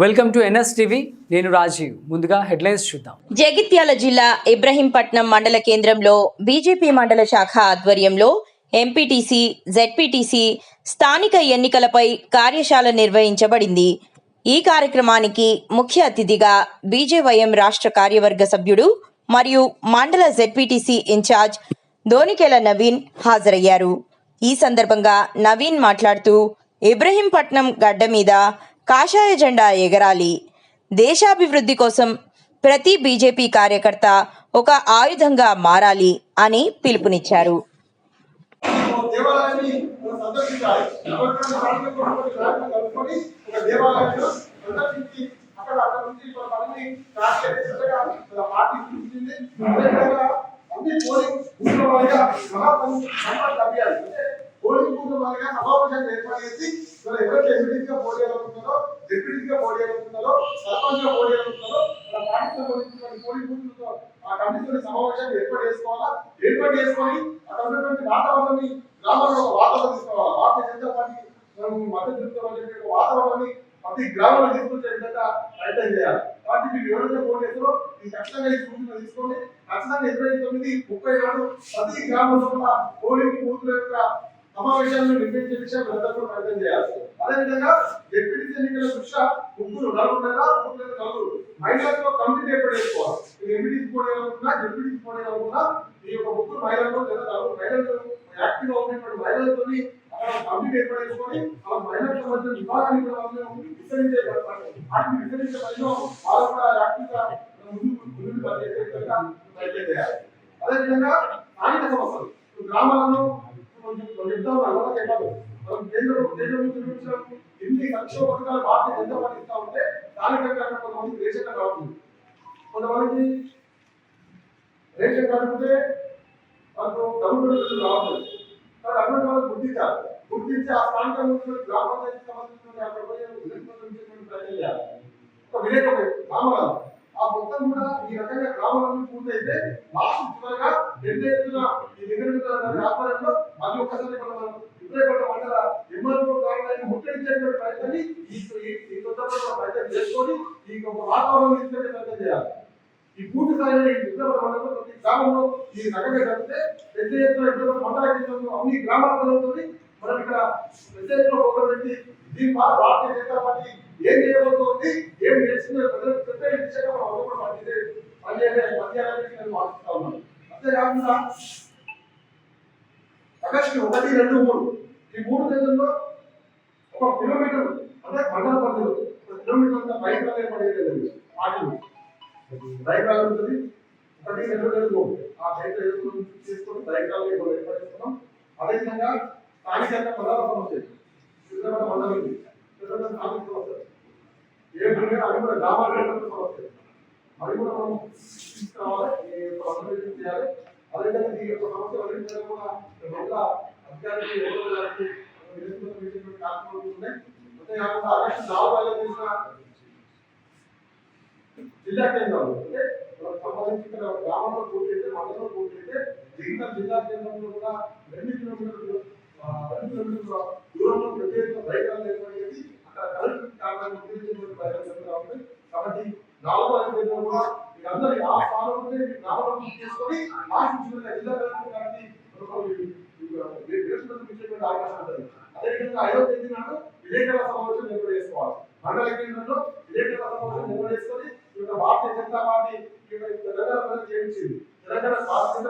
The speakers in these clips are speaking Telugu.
Welcome to NS TV. నేను రాజీవ్. ముందుగా హెడ్లైన్స్ చూద్దాం. జగిత్యాల జిల్లా ఇబ్రహీంపట్నం మండల కేంద్రంలో బీజేపీ మండల శాఖ ఆధ్వర్యంలో ఎంపీటీసీ జెడ్పీటీసీ స్థానిక ఎన్నికలపై కార్యశాల నిర్వహించబడింది. ఈ కార్యక్రమానికి ముఖ్య అతిథిగా బీజేవైఎం రాష్ట్ర కార్యవర్గ సభ్యుడు మరియు మండల జెడ్పీటీసీ ఇన్ఛార్జ్ దోనికెల నవీన్ హాజరయ్యారు. ఈ సందర్భంగా నవీన్ మాట్లాడుతూ ఇబ్రహీంపట్నం గడ్డ మీద కాషాయ జెండా ఎగరాలి. దేశాభివృద్ధి కోసం ప్రతి బీజేపీ కార్యకర్త ఒక ఆయుధంగా మారాలి అని పిలుపునిచ్చారు. దేవాలయాన్ని మనం ఏర్పాటు చేసి సాంఘిక కుటుంబాన్ని గ్రామం కలుపుకొని ఒక దేవాలయాన్ని సందర్శించి అక్కడ అక్కడ నుంచి మన పనిని రాష్ట్ర దిశగా మన పార్టీ చూపించింది అదేవిధంగా అన్ని పోలింగ్ బూత్ల వారిగా మహాపని సంపద లభ్యాలు అంటే పోలింగ్ బూత్ల వారిగా సమావేశాన్ని ఏర్పాటు చేసి మన ఎవరైతే ఎంపీటీసీగా పోటీ చేయాలనుకుంటున్నారో డిప్యూటీగా పోటీ చేయాలనుకుంటున్నారో సర్పంచ్గా పోటీ చేయాలనుకుంటున్నారో మన పార్టీకి సంబంధించినటువంటి పోలింగ్ బూత్లతో ఆ కమిటీతో సమావేశాన్ని ఏర్పాటు చేసుకోవాలా ఏర్పాటు చేసుకొని అక్కడ ఉన్నటువంటి వాతావరణాన్ని గ్రామాల్లో ఒక వాతావరణం తీసుకోవాలి భారతీయ జనతా పార్టీ మనం మద్దతు తెలుపుకోవాలని వాతావరణాన్ని ప్రతి గ్రామంలో తీసుకొచ్చే విధంగా ప్రయత్నం చేయాలి. కాబట్టి మీరు ఎవరైతే ఫోన్ చేస్తారో ఈ ఖచ్చితంగా ఈ సూచన తీసుకోండి. ఖచ్చితంగా ఇరవై తొమ్మిది ముప్పై నాడు ప్రతి గ్రామంలో ఉన్న పోలింగ్ బూత్ల యొక్క సమావేశాలను నిర్వహించే విషయం అందరూ ప్రయత్నం చేయాలి. అదేవిధంగా డిప్యూటీ ఎన్నికల దృష్ట్యా ముగ్గురు నలుగురు లేదా ముగ్గురు నలుగురు. మహిళలతో కమిటీ ఏర్పాటు చేసుకోవాలి. మీరు పోటీ అనుకున్నా డిప్యూటీ పోటీ అనుకున్నా ఈ యొక్క ముగ్గురు మహిళలు లేదా నలుగురు మహిళలు యాక్టివ్గా ఉన్నటువంటి మహిళలతో కమిటీ ఏర్పడేసుకొని ఆ మహిళలకు సంబంధించిన విభాగాన్ని కూడా విస్తరించే వాటిని విస్తరించే పనిలో వాళ్ళు కూడా యాక్టివ్గా ముందుకు పనిచేసే విధంగా ప్రయత్నం చేయాలి. అదేవిధంగా స్థానిక సమస్యలు ఇప్పుడు గ్రామాలను మనం కేంద్ర కేంద్ర నుంచి ఎన్ని సంక్షేమ పథకాలు భారతీయ జనతా పార్టీ ఇస్తా ఉంటే స్థానికంగా కొంతమంది దేశంగా కార్డు కొంతమంది కొంతమందికి రేషన్ కార్డు ఉంటే వాళ్ళకు డబ్బులు కానీ రావట్లేదు అటువంటి వాళ్ళు గుర్తించాలి. గుర్తించి ఆ ప్రాంతం ఉన్నటువంటి గ్రామ పంచాయతీ సంబంధించిన అక్కడ పోయి విలేకరులు ప్రయత్నం చేయాలి ఒక విలేకరు గ్రామాలు ఆ మొత్తం కూడా ఈ రకంగా గ్రామాలన్నీ పూర్తయితే లాస్ట్ చివరగా పెద్ద ఎత్తున ఈ నిగడిత వ్యాపారంలో మళ్ళీ ఒక్కసారి మనం ఇబ్రహీపట్నం మండల ఎమ్మెల్యే కార్యాలయాన్ని ముట్టడించేటువంటి ప్రయత్నాన్ని ఈ ఈ- సందర్భంలో ప్రయత్నం చేసుకొని ఈ ఒక వాతావరణం తీసుకునే ప్రయత్నం చేయాలి. ఈ పూర్తి స్థాయిలో ఈ ఉద్యోగ ప్రతి గ్రామంలో ఈ రకంగా జరిగితే పెద్ద ఎత్తున విప్లవ మండల కేంద్రంలో అన్ని గ్రామాల ప్రజలతోని మనం ఇక్కడ పెద్ద ఎత్తున ఫోటో పెట్టి దీని భారతీయ జనతా పార్టీ ఏం చేయబోతోంది ఏం చేస్తుందో ప్రజలకు చెప్తే ఈ విషయంగా మనం అందరం కూడా పనిచేసే పనిచేయాలి పనిచేయాలని నేను ఆశిస్తా ఉన్నాను. అంతేకాకుండా ఆగస్టు ఒకటి రెండు మూడు ఈ మూడు తేదీల్లో ఒక కిలోమీటర్ అంటే మండల పరిధిలో ఒక కిలోమీటర్ అంతా బయట రైలు పడేది పాటలు ఉంటుంది. ఒకటి రెండు రెండు ఆ బైక్ తీసుకొని బైక్ రైలు అదేవిధంగా స్థానికంగా ప్రధాన సమస్య మండలం ఉంది స్థానిక సమస్య ఏంటంటే అవి కూడా గ్రామాల సమస్య అవి కూడా మనం తీసుకురావాలి. అభివృద్ధి చేయాలి? అదేవిధంగా ఈ యొక్క సమస్య అభివృద్ధి కూడా అధికారికి కార్యక్రమాలు ఉన్నాయి. అంతేకాకుండా ఆగస్టు నాలుగు వేల జిల్లా కేంద్రాలు అంటే మనకు సంబంధించిన గ్రామంలో పూర్తి అయితే మండలంలో పూర్తి అయితే మిగతా జిల్లా కేంద్రంలో కూడా రెండు కిలోమీటర్లు రెండు కిలోమీటర్ల దూరంలో ప్రత్యేక రైతాలు ఏర్పాటు చేసి అక్కడ కలెక్టర్ కార్యాలయం ఉపయోగించేటువంటి ప్రయత్నం జరుగుతూ ఉంది కాబట్టి నాలుగో ఐదు కూడా మీరందరూ ఆ స్థానం నుండి మీ గ్రామంలో పూర్తి చేసుకొని ఆశించిన జిల్లా కలెక్టర్ గారికి ఇచ్చేటువంటి అవకాశం ఉంటుంది అదేవిధంగా ఐదో తేదీ నాడు విలేకరుల సమావేశం ఏర్పాటు చేసుకోవాలి మండల కేంద్రంలో విలేకరుల సమావేశం ఏర్పాటు చేసుకొని ఈ యొక్క భారతీయ జనతా పార్టీ ఈ యొక్క తెలంగాణ ప్రజలు చేయించింది తెలంగాణ భారతీయ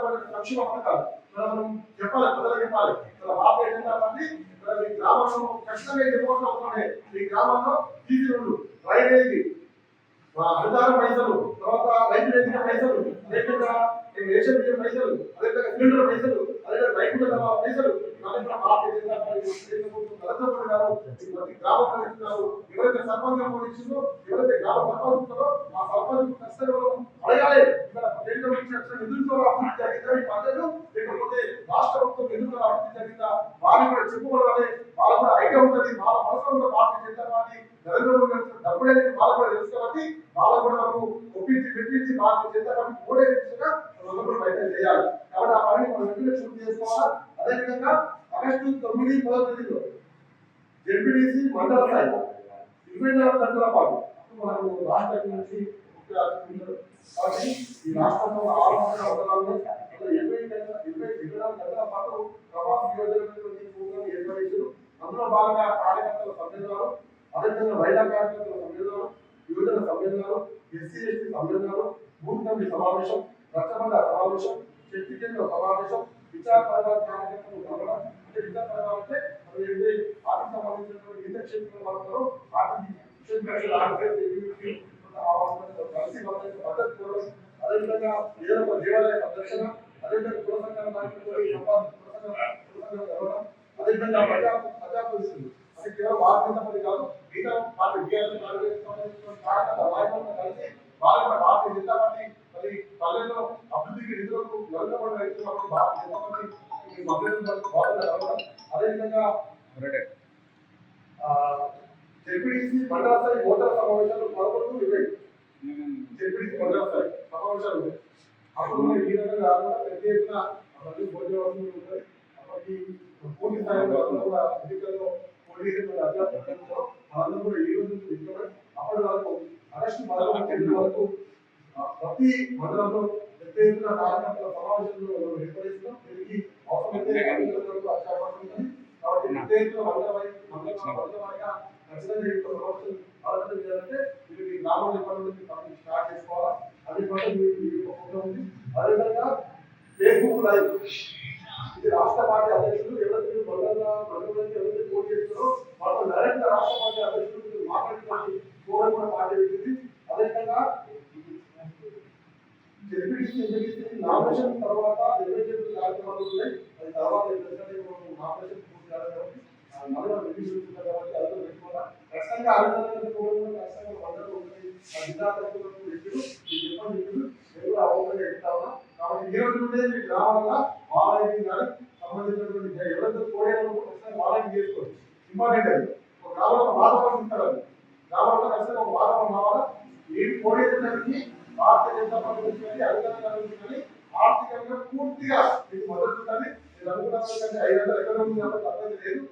జనతా పార్టీ కాదు. పథకాలు మనం చెప్పాలి పిల్లలు చెప్పాలి. ఇలా బాబు ఏంటంటే పార్టీ ఇలా మీ గ్రామంలో ఖచ్చితంగా చెప్పవలసిన అవసరం లేదు. మీ గ్రామంలో తీసి రోడ్లు డ్రైనేజీ పైసలు. తర్వాత రైతు వేసిన పైసలు. అదేవిధంగా ఈ రేషన్ బియ్యం పైసలు. అదేవిధంగా సిలిండర్ పైసలు. అదేవిధంగా రైతు పైసలు. ప్రతి గ్రామ ప్రజలు ఎవరైతే సర్పంచ్ ఎవరైతే గ్రామ సర్పంచ్ ఆ సర్పంచ్ ఖచ్చితంగా అడగాలి ఇక్కడ కేంద్రం నుంచి వచ్చిన నిధులతో అభివృద్ధి జరిగిందా ఈ పద్ధతులు లేకపోతే రాష్ట్ర ప్రభుత్వం నిధులతో అభివృద్ధి జరిగిందా వాళ్ళు కూడా చెప్పుకోవాలి వాళ్ళు కూడా ఐడియా ఉంటుంది వాళ్ళ మనసులో ఉన్న భారతీయ జనతా పార్టీ నరేంద్ర మోడీ గారు డబ్బులే వాళ్ళు కూడా తెలుసు కాబట్టి వాళ్ళు కూడా మనము ఒప్పించి మెప్పించి భారతీయ జనతా పార్టీ ఓడే దిశగా మనం కూడా ప్రయత్నం చేయాలి కాబట్టి ఆ పనిని మనం వెంటనే పూర్తి చేసుకోవాలి అదేవిధంగా ఆగస్టు తొమ్మిది పదో తేదీలో జెడ్పీటీసీ మండల స్థాయి ఇరవై నాలుగు గంటల పాటు మనకు నుంచి ముఖ్య అతిథులు కాబట్టి ఈ రాష్ట్రంలో ఆరు వందల అవసరాలు ఎనభై కన్నా ఎకరాల కన్నా పాటు ప్రవాస నియోజకవర్గం ప్రోగ్రాం ఏర్పడించారు అందులో భాగంగా కార్యకర్తల సమ్మేళనాలు అదేవిధంగా మహిళా కార్యకర్తల సమ్మేళనాలు యువజన సమ్మేళనాలు ఎస్సీ ఎస్టీ సమ్మేళనాలు బూత్ కమిటీ సమావేశం రచ్చబండ సమావేశం శక్తి కేంద్ర సమావేశం విచార పరివార కార్యకర్తలు కలవడం అంటే విచార అంటే సంబంధించినటువంటి ఇతర క్షేత్రాల వాళ్ళతో క్షేత్రాలు ఆర్గనైజ్ కలిసి వాళ్ళకి మద్దతు ఇవ్వడం అదేవిధంగా ఏదైనా ఒక దేవాలయ సందర్శన అదేవిధంగా కుల సంఘాల నాయకులతో ఈ అదేవిధంగా ప్రజా ప్రజా పరిస్థితులు అది కేవలం భారతీయ పని కాదు మిగతా కలిసి వాళ్ళ భారతీయ జనతా పార్టీ మరి పల్లెల్లో అభివృద్ధికి నిధులకు భారతీయ జనతా పార్టీ అదేవిధంగా జెడ్పీటీసీ మండల స్థాయి ఓటర్ సమావేశాలు పదకొండు ఇరవై జెడ్పీటీసీ మండల స్థాయి సమావేశాలు. ఉన్నాయి. అప్పుడు ఈ రకంగా కాకుండా పెద్ద ఎత్తున అవన్నీ భోజనవసతులు ఉంటాయి అప్పటికి పూర్తి స్థాయిలో కూడా ఎన్నికల్లో పోటీ అధ్యాపకులు వాళ్ళందరూ కూడా ఈ రోజు ఇష్టపడి అప్పటి వరకు అరెస్ట్ మొదలు వరకు ప్రతి మండలంలో పెద్ద ఎత్తున కార్యకర్తల సమావేశంలో ఏర్పడిస్తున్నాం. దీనికి అవసరమైతే కాబట్టి పెద్ద ఎత్తున మండల మండల ఖచ్చితంగా ఈ సమస్యలు ఆలోచన చేయాలంటే మీరు మీ ఇబ్బంది పని స్టార్ట్ చేసుకోవాలా? అదే కూడా మీ మీ యొక్క ఉంది. అదేవిధంగా ఫేస్బుక్ లైవ్ ఇది రాష్ట్ర పార్టీ అధ్యక్షులు ఎవరైతే మండల మండలానికి ఎవరైతే పోటీ చేస్తారో వాళ్ళతో డైరెక్ట్ రాష్ట్ర పార్టీ అధ్యక్షులు మీరు మాట్లాడుకోండి. ఫోరం కూడా పార్టీ పెట్టింది అదేవిధంగా నామినేషన్ తర్వాత ఇరవై కార్యక్రమాలు ఉన్నాయి. అది తర్వాత నామినేషన్ పూర్తి కాబట్టి ఖచ్చితంగా అభినందనలు చూడడం ఖచ్చితంగా మండలం ఉంటుంది వ్యక్తులు చెప్పండి వ్యక్తులు నేను కాబట్టి ఈ రోజు నుండే మీ వాళ్ళకి కానీ సంబంధించినటువంటి ఎవరైతే కోరేయాలో ఖచ్చితంగా వాళ్ళకి చేసుకోండి. ఇంపార్టెంట్ అది. ఒక గ్రామంలో వాతావరణం ఇస్తారు అది. గ్రామంలో ఖచ్చితంగా ఒక వాతావరణం కావాలా ఏమి కోరేదానికి భారతీయ జనతా పార్టీ కానీ అధికారంగా నుంచి కానీ ఆర్థికంగా పూర్తిగా మీకు మద్దతు ఉంటుంది నేను అనుకున్నాను ఐదు వందల ఎకరం ఉంది కాబట్టి అర్థం లేదు.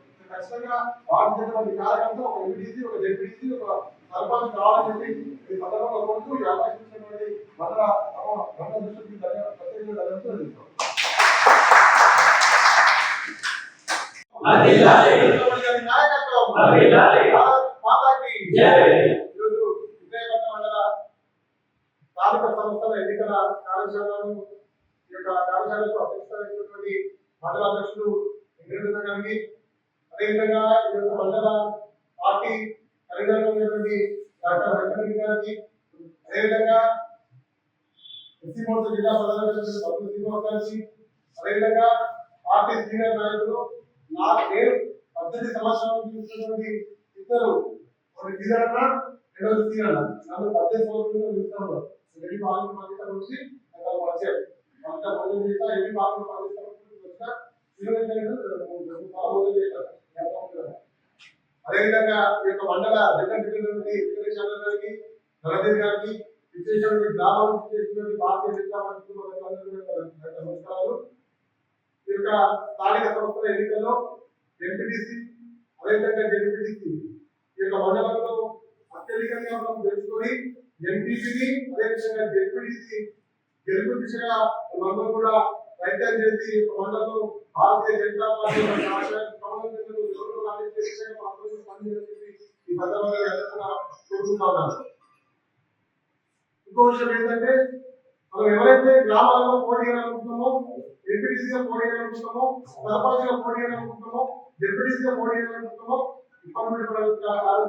ఖచ్చితంగా పార్టీ కార్యకర్త ఒక ఎంపీటీసీ ఒక జెడ్పీటీసీ ఒక సర్పంచ్ కావాలని చెప్పి ఈ సందర్భంగా కోరుతూ ఈ అవకాశం ఇచ్చినటువంటి తమ మండల దృష్టికి ప్రత్యేకంగా ధన్యవాదాలు స్థానిక సంస్థల ఎన్నికల కార్యశాలను ఈ యొక్క కార్యశాలకు అధ్యక్షిస్తున్నటువంటి మండల అధ్యక్షులు గారికి అదేవిధంగా ఈ మండల పార్టీ కరీంనగర్ ఉన్నటువంటి డాక్టర్ వెంకటరెడ్డి గారికి అదేవిధంగా ఎస్సీ మోర్చా జిల్లా ప్రధాన శ్రీనివాస్ గారికి అదేవిధంగా పార్టీ సీనియర్ నాయకులు నా నేను పద్దెనిమిది సంవత్సరాల నుంచి ఇద్దరు ఒకటి లీడర్ అన్న రెండోది సీనియర్ అన్న. నన్ను పద్దెనిమిది సంవత్సరాలు చూస్తాను ఎన్ని పాలన పాకిస్తాన్ నుంచి నాకు వచ్చారు అంత భోజనం ఎన్ని అదేవిధంగా ఈ యొక్క మండల జగన్ జిల్లాలోని వెంకటేష్ గారికి నరదేవ్ గారికి విశేషమైన గ్రామాల నుంచి చేసినటువంటి భారతీయ జనతా పార్టీ నమస్కారాలు. ఈ యొక్క స్థానిక సంస్థల ఎన్నికల్లో ఎంపీటీసీ అదేవిధంగా జెడ్పీటీసీ ఈ యొక్క మండలంలో అత్యధికంగా మనం తెలుసుకొని ఎంపీసీని అదేవిధంగా జెడ్పీటీసీ గెలుపు దిశగా మనం కూడా ప్రయత్నం చేసి ఈ మండలంలో భారతీయ జనతా పార్టీ మనం ఇంకో విషయం ఏంటంటే మనం ఎవరైతే గ్రామాలలో పోటీ చేయాలనుకుంటున్నామో ఎంపీటీసీగా పోటీ చేయాలనుకుంటున్నామో సర్పంచ్గా పోటీ చేయాలనుకుంటున్నామో డిప్యూటీసీగా పోటీ చేయాలనుకుంటున్నామో ఇప్పటి కార్యక్రమాలు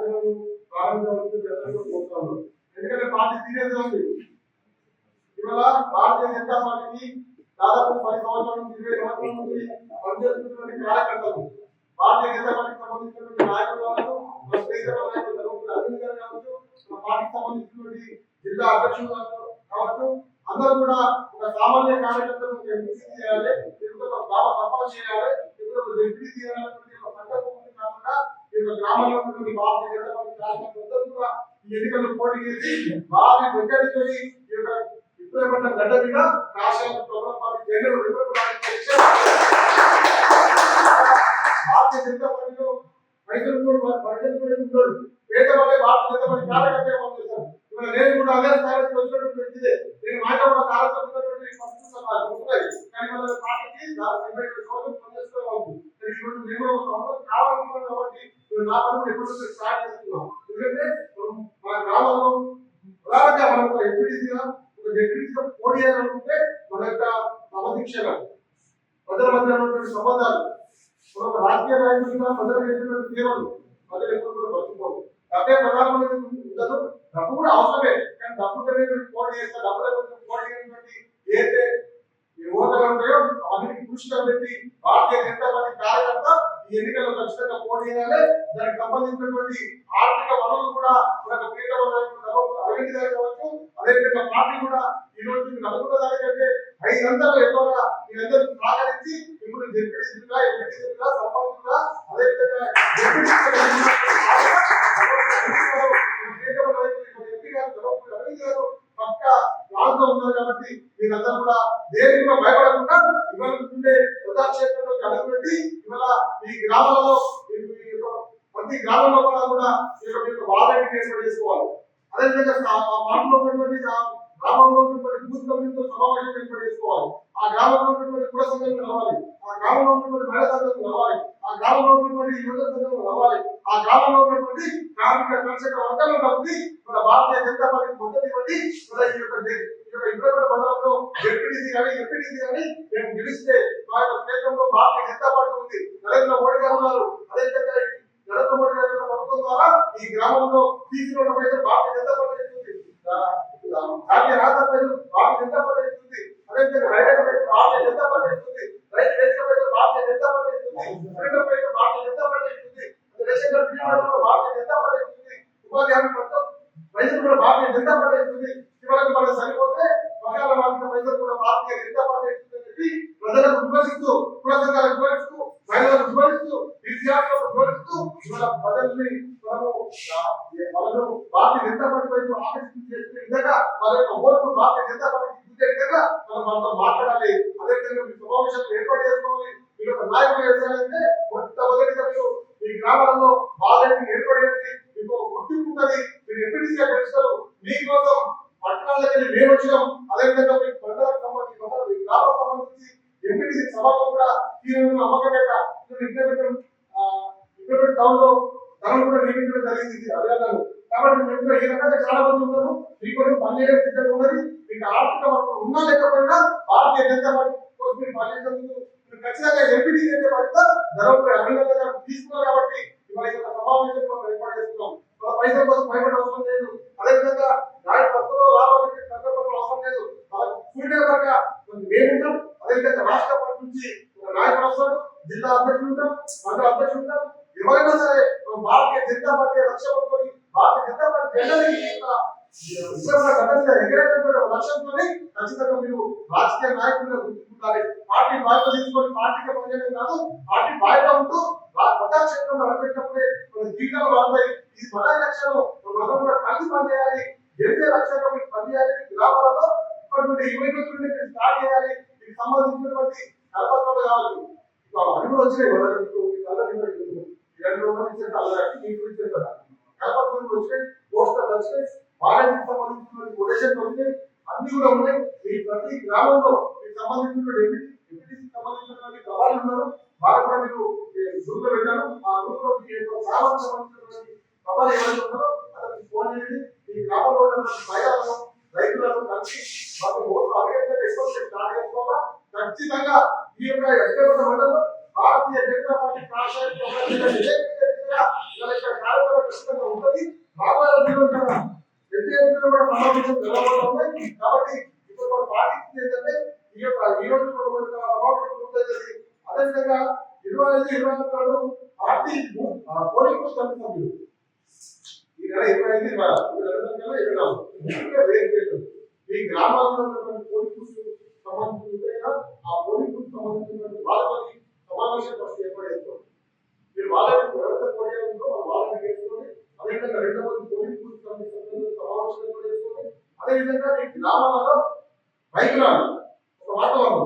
ఎందుకంటే పార్టీ సీరియస్ ఉంది. ఇవాళ భారతీయ జనతా పార్టీకి దాదాపు పది సంవత్సరాల నుంచి ఇరవై సంవత్సరాల నుంచి పనిచేస్తున్నటువంటి కార్యకర్తలు భారతీయ జనతా పార్టీకి సంబంధించినటువంటి నాయకులు కావచ్చు మన స్నేహితుల నాయకులు అరవింద్ గారు కావచ్చు మన పార్టీకి సంబంధించినటువంటి జిల్లా అధ్యక్షులు కావచ్చు అందరూ కూడా ఒక సామాన్య కార్యకర్తలు ఎంపీసీ చేయాలి లేకపోతే ఒక గ్రామ సర్పంచ్ చేయాలి లేకపోతే ఒక ఎంపీ చేయాలన్నటువంటి ఒక సంకల్పం కాకుండా ఈ యొక్క గ్రామంలో ఉన్నటువంటి భారతీయ జనతా పార్టీ కార్యకర్తలు కూడా ఈ ఎన్నికల్లో పోటీ చేసి భారీ మెజారిటీతో ఈ యొక్క ఇప్పుడేమన్నా గడ్డ మీద కాశ్యాల ప్రభుత్వ పార్టీ జగన్ భారతీయ జనతా పార్టీలో రైతులు ప్రజలు కూడా ఉంటారు పేదవాళ్ళే భారతీయ జనతా పార్టీ కార్యకర్త నేను కూడా అదే స్థాయికి వచ్చినటువంటి వ్యక్తిదే. నేను మాట కూడా కాలసమైనటువంటి పరిస్థితులు కానీ మన పార్టీకి ఇరవై ఐదు సంవత్సరాలు పనిచేస్తూ ఉంది. నేను కూడా ఒక సంవత్సరం కావాలనుకున్నాను కాబట్టి నా పనులు ఎప్పుడు నుంచి స్టార్ట్ చేస్తున్నాం. ఎందుకంటే మన గ్రామంలో ప్రధానంగా మనం ఎంపీటీసీగా ఒక జెడ్పీటీసీగా చేయాలనుకుంటే మన యొక్క క్రమశిక్షణ ప్రజల మధ్య ఉన్నటువంటి సంబంధాలు మన ఒక రాజకీయ నాయకుడిగా ప్రజలకు చేసినటువంటి సేవలు ప్రజలు ఎప్పుడు కూడా మర్చిపోవు డబ్బే ప్రధానమైనది ఉండదు. డబ్బు కూడా అవసరమే. కానీ డబ్బు తెలియని పోటీ చేస్తే డబ్బు లేకపోతే పోటీ చేయటువంటి ఏదైతే ఓటర్లు ఉంటాయో అవన్నీ దృష్టిలో పెట్టి భారతీయ జనతా పార్టీ కార్యకర్త ఈ ఎన్నికల్లో ఖచ్చితంగా పోటీ చేయాలి. దానికి సంబంధించినటువంటి ఆర్థిక వనరులు కూడా మనకు పీఠ అరవింద్ గారు కావచ్చు అదేవిధంగా పార్టీ కూడా ఈ రోజు నలుగురు దానికంటే ఐదు గంటలు ఎక్కువగా మీరందరూ సహకరించి ఇప్పుడు జడ్పీటీసీగా ఎంపీటీసీగా సర్పంచ్గా అదేవిధంగా పక్క ప్రాంతం ఉన్నారు కాబట్టి మీరందరూ కూడా దేనికి కూడా భయపడకుండా ఇవాళ ఉండే ప్రజాక్షేత్రంలో అడుగుపెట్టి ఇవాళ ఈ గ్రామాలలో ప్రతి గ్రామంలో కూడా కూడా వాలంటీర్ ఏర్పాటు చేసుకోవాలి. అదేవిధంగా మాటలో ఉన్నటువంటి గ్రామంలో ఉన్నటువంటి బూత్ కమిటీతో సమావేశం ఏర్పాటు చేసుకోవాలి. ఆ గ్రామంలో ఉన్నటువంటి కుల సంఘాలు రావాలి. ఆ గ్రామంలో ఉన్నటువంటి మహిళా సంఘాలు రావాలి. ఆ గ్రామంలో ఉన్నటువంటి యువత సంఘాలు రావాలి. ఆ గ్రామంలో ఉన్నటువంటి కార్మిక కర్షక వర్గాలు కలిపి మన భారతీయ జనతా పార్టీ మద్దతు ఇవ్వండి. మన ఈ యొక్క జె- మండలంలో జెడ్పీటీసీ కానీ ఎంపీటీసీ కానీ మేము గెలిస్తే మా యొక్క క్షేత్రంలో భారతీయ జనతా పార్టీ ఉంది. నరేంద్ర మోడీ గారు ఉన్నారు. అదేవిధంగా నరేంద్ర మోడీ గారి యొక్క ప్రభుత్వం ద్వారా ఈ గ్రామంలో తీసుకున్న భారతీయ జనతా పార్టీ ఉంది. ఆ, ఆ, బాబు ఎంత పైసలు భారతీయ జనతా పార్టీ అదేవిధంగా రైతు పైసలు భారతీయ జనతా పార్టీ రైతు వేదిక పైసలు భారతీయ జనతా పార్టీ సిలిండర్ పైసలు Bharatiya Janata party ration card బియ్యం పైసలు కూడా భారతీయ ఉపాధి హామీ మొత్తం పైసలు కూడా భారతీయ జనతా పార్టీ చివరికి మనకు సరిపోతే పకాల మార్గ కూడా చెప్పి ప్రజలకు విమర్శిస్తూ కుల సంఘాలకు విమర్శిస్తూ మహిళలకు విమర్శిస్తూ విద్యార్థులకు విమర్శిస్తూ ఇవాళ ప్రజల్ని మనము ఆ, వాళ్ళను భారతీయ జనతా పార్టీ వైపు ఆకర్షించి చేసే విధంగా వాళ్ళ యొక్క ఓట్లు భారతీయ జనతా పార్టీకి చూసే విధంగా మనం వాళ్ళతో మాట్లాడాలి అదేవిధంగా మీ సమావేశాలు ఏర్పాటు చేసుకోవాలి మీరు ఒక నాయకులు ఎదగాలంటే మొట్టమొదటిగా మీరు ఈ గ్రామాలలో వాలంటీర్ ఏర్పడేది మీకు ఒక గుర్తింపు ఉన్నది మీరు ఎంపీటీసీగా పెంచుతారు మీకోసం పట్టణాలకు వెళ్ళి మేము వచ్చినాం అదేవిధంగా మీకు మండలకు సంబంధించి మండలం గ్రామం సంబంధించి ఎంపీటీసీ సభకు కూడా ఈ రోజు ఇంప్లిమెంట్ ఇంప్లిమెంట్ టౌన్లో ధరలు కూడా నియమించడం జరిగింది. ఇది కాబట్టి మేము కూడా ఈ రకంగా చాలా మంది ఉన్నారు. మీకు కూడా పని సిద్ధంగా ఉన్నది. మీకు ఆర్థిక వనరులు ఉన్నా లేకపోయినా భారతీయ జనతా పార్టీ మీరు పనిచేసేందుకు ఖచ్చితంగా ఎంపీటీ చేసే బాధ్యత ధరలు అభినందన గారు తీసుకున్నారు కాబట్టి ఇవాళ సమావేశం మనం ఏర్పాటు చేస్తున్నాం. పైసల కోసం భయపడే అవసరం లేదు అదేవిధంగా నాటి పత్రంలో లాభాలు తగ్గడం అవసరం లేదు మనకు ఫుల్ డే వరకు మేముంటాం అదేవిధంగా రాష్ట్ర పార్టీ నుంచి ఒక నాయకుడు వస్తాడు జిల్లా అధ్యక్షుడు ఉంటాం మండల అధ్యక్షుడు ఉంటాం ఎవరైనా సరే మనం లక్ష్యం అనుకొని భారతీయ జనతా పార్టీ జెండాని ఈ యొక్క ఖచ్చితంగా మీరు రాజకీయ నాయకులుగా గుర్తించుకుంటారు. పార్టీ బాధ్యత తీసుకొని పార్టీకి పనిచేయడం కాదు పార్టీ బాధ్యత ఉంటూ ప్రజాక్షేత్రంలో అడుగుపెట్టినప్పుడే మన జీవితాలు మారుతాయి ఇది మన లక్ష్యం మనం కూడా కలిసి పనిచేయాలి. గెలిచే లక్ష్యంగా మీకు పనిచేయాలి గ్రామాలలో. ఇప్పటి నుండి ఇరవై రోజుల నుండి మీరు స్టార్ట్ చేయాలి. మీకు సంబంధించినటువంటి కల్పనలు కావచ్చు అవి కూడా వచ్చినాయి కదా మీకు మీకు అల్లరి కూడా ఉంది. ఈ రెండు రోజుల నుంచి అయితే అల్లరి మీ గురించి కదా కల్పనలు వచ్చినాయి పోస్టర్లు వచ్చినాయి వాళ్ళకి సంబంధించినటువంటి కొటేషన్ వచ్చినాయి అన్ని కూడా ఉన్నాయి మీ ప్రతి గ్రామంలో మీకు సంబంధించినటువంటి ఎంపీటీసీ సంబంధించినటువంటి సవాళ్ళు ఉన్నారు వాళ్ళు కూడా మీరు గ్రూప్లో పెట్టాను ఆ గ్రూప్లో మీ అతనికి ఫోన్ చేయండి ఈ గ్రామంలో మహిళలను రైతులను కలిసి వాళ్ళకి ఓట్లు అడిగేందుకు ఎక్కువ ఖచ్చితంగా ఈ యొక్క ఎక్కడ మండలం భారతీయ జనతా పార్టీ ప్రాశాంతి ఇరవై ఐదు ఇరవై ఆరు నాడు పార్టీ పోలింగ్ సభ్యులు ఈ నెల ఇరవై ఐదు ఇరవై ఇరవై నాలుగు. వేరు మీ గ్రామాల్లో ఉన్నటువంటి పోలింగ్ సంబంధించి ఆ పోలింగ్ సంబంధించినటువంటి వాళ్ళకి సమావేశం ఫస్ట్ ఏర్పడేసుకోండి మీరు వాళ్ళని ఎవరైతే పోయే ఆ వాళ్ళని వేసుకొని అదేవిధంగా రెండో మంది పోలింగ్ సమావేశం ఏర్పడేసుకోండి అదేవిధంగా మీ గ్రామాలలో మైగ్రాలు ఒక వాతావరణం